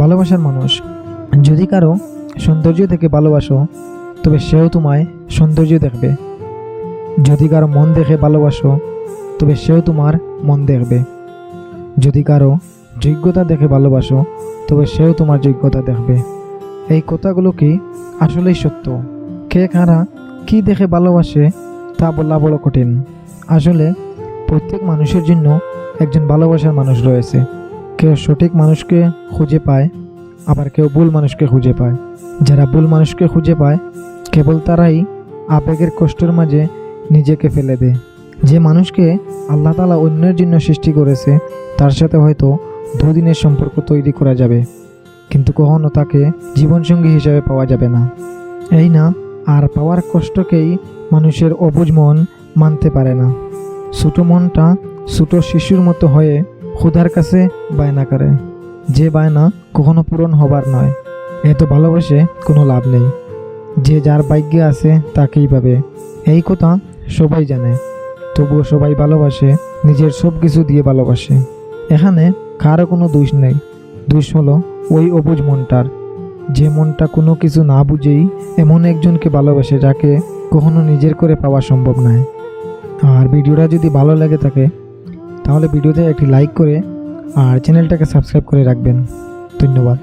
ভালোবাসার মানুষ। যদি কারও সৌন্দর্য থেকে ভালোবাসো, তবে সেও তোমায় সৌন্দর্য দেখবে। যদি কারও মন দেখে ভালোবাসো, তবে সেও তোমার মন দেখবে। যদি কারও যোগ্যতা দেখে ভালোবাসো, তবে সেও তোমার যোগ্যতা দেখবে। এই কথাগুলো কি আসলেই সত্য? কে কারা কি দেখে ভালোবাসে, তা বলা বড় কঠিন। আসলে প্রত্যেক মানুষের জন্য একজন ভালোবাসার মানুষ রয়েছে। কেউ সঠিক মানুষকে খুঁজে পায়, আবার কেউ ভুল মানুষকে খুঁজে পায়। যারা ভুল মানুষকে খুঁজে পায়, কেবল তারাই আবেগের কষ্টের মাঝে নিজেকে ফেলে দেয়। যে মানুষকে আল্লাহ তালা অন্যের জন্য সৃষ্টি করেছে, তার সাথে হয়তো দুদিনের সম্পর্ক তৈরি করা যাবে, কিন্তু কখনো তাকে জীবনসঙ্গী হিসাবে পাওয়া যাবে না। এই না, আর পাওয়ার কষ্টকেই মানুষের অবুঝ মন মানতে পারে না। ছোটো মনটা ছোটো শিশুর মতো হয়ে ক্ষুধার কাছে বায়না করে। যে বায়না কখনো পূরণ হবার নয় এত ভালোবাসে কোনো লাভ নেই। যে যার ভাগ্যে আছে তাকেই পাবে। এই কথা সবাই জানে, তবুও সবাই ভালোবাসে, নিজের সব কিছু দিয়ে ভালোবাসে। এখানে কারও কোনো দোষ নেই। দোষ হলো ওই অবুজ মনটার। যে মনটা কোনো কিছু না বুঝেই এমন একজনকে ভালোবাসে যাকে কখনো নিজের করে পাওয়া সম্ভব নয়। আর ভিডিওটা যদি ভালো লাগে থাকে তাহলে ভিডিওতে একটি লাইক করে আর চ্যানেলটাকে সাবস্ক্রাইব করে রাখবেন। ধন্যবাদ।